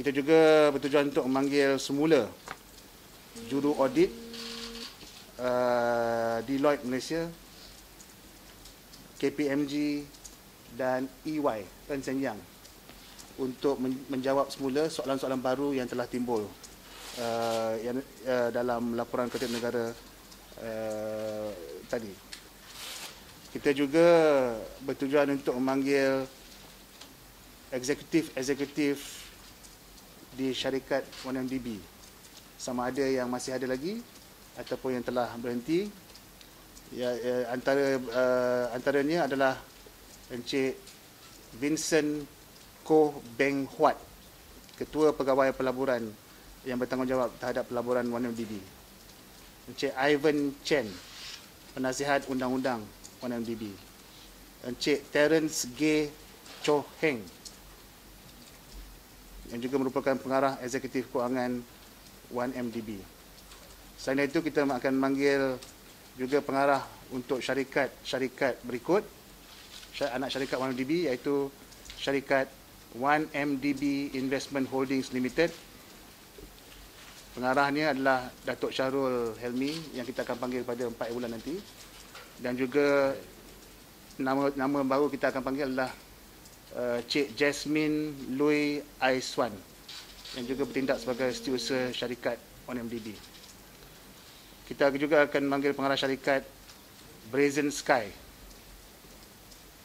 Kita juga bertujuan untuk memanggil semula juru audit uh, Deloitte Malaysia, KPMG dan EY Ernst Young untuk men- menjawab semula soalan-soalan baru yang telah timbul uh, yang, uh, dalam laporan kerja negara uh, tadi. Kita juga bertujuan untuk memanggil eksekutif-eksekutif di syarikat 1MDB. Sama ada yang masih ada lagi ataupun yang telah berhenti. Ya, ya antara uh, antaranya adalah Encik Vincent Koh Beng Huat, Ketua Pegawai Pelaburan yang bertanggungjawab terhadap pelaburan 1MDB. Encik Ivan Chen, Penasihat Undang-Undang 1MDB. Encik Terence G. Cho Heng, yang juga merupakan pengarah eksekutif kewangan 1MDB. Selain itu kita akan manggil juga pengarah untuk syarikat-syarikat berikut anak syarikat 1MDB iaitu syarikat 1MDB Investment Holdings Limited. Pengarahnya adalah Datuk Syahrul Helmi yang kita akan panggil pada 4 bulan nanti. Dan juga nama nama baru kita akan panggil adalah uh, Cik Jasmine Lui Aiswan yang juga bertindak sebagai setiausaha syarikat 1MDB. Kita juga akan manggil pengarah syarikat Brazen Sky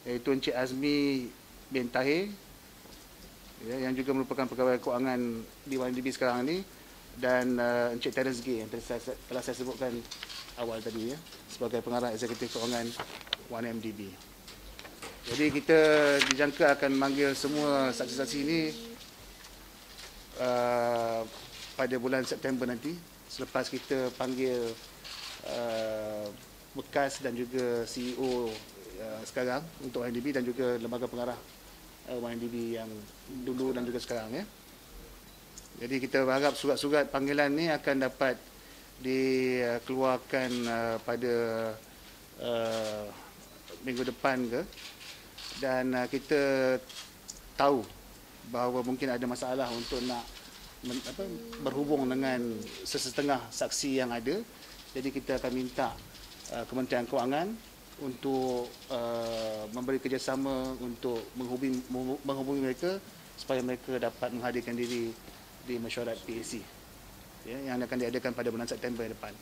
iaitu Encik Azmi bin Tahir ya, yang juga merupakan pegawai kewangan di 1MDB sekarang ini dan uh, Encik Terence G yang telah saya, telah saya sebutkan awal tadi ya sebagai pengarah eksekutif kewangan 1MDB. Jadi kita dijangka akan manggil semua saksi-saksi ini uh, pada bulan September nanti selepas kita panggil uh, bekas dan juga CEO uh, sekarang untuk YNDB dan juga lembaga pengarah uh, YNDB yang dulu dan juga sekarang ya. Jadi kita berharap surat-surat panggilan ni akan dapat dikeluarkan uh, pada uh, minggu depan ke dan uh, kita tahu bahawa mungkin ada masalah untuk nak men, apa, berhubung dengan sesetengah saksi yang ada. Jadi kita akan minta uh, Kementerian Kewangan untuk uh, memberi kerjasama untuk menghubungi, menghubungi mereka supaya mereka dapat menghadirkan diri di mesyuarat PAC ya, yang akan diadakan pada bulan September depan.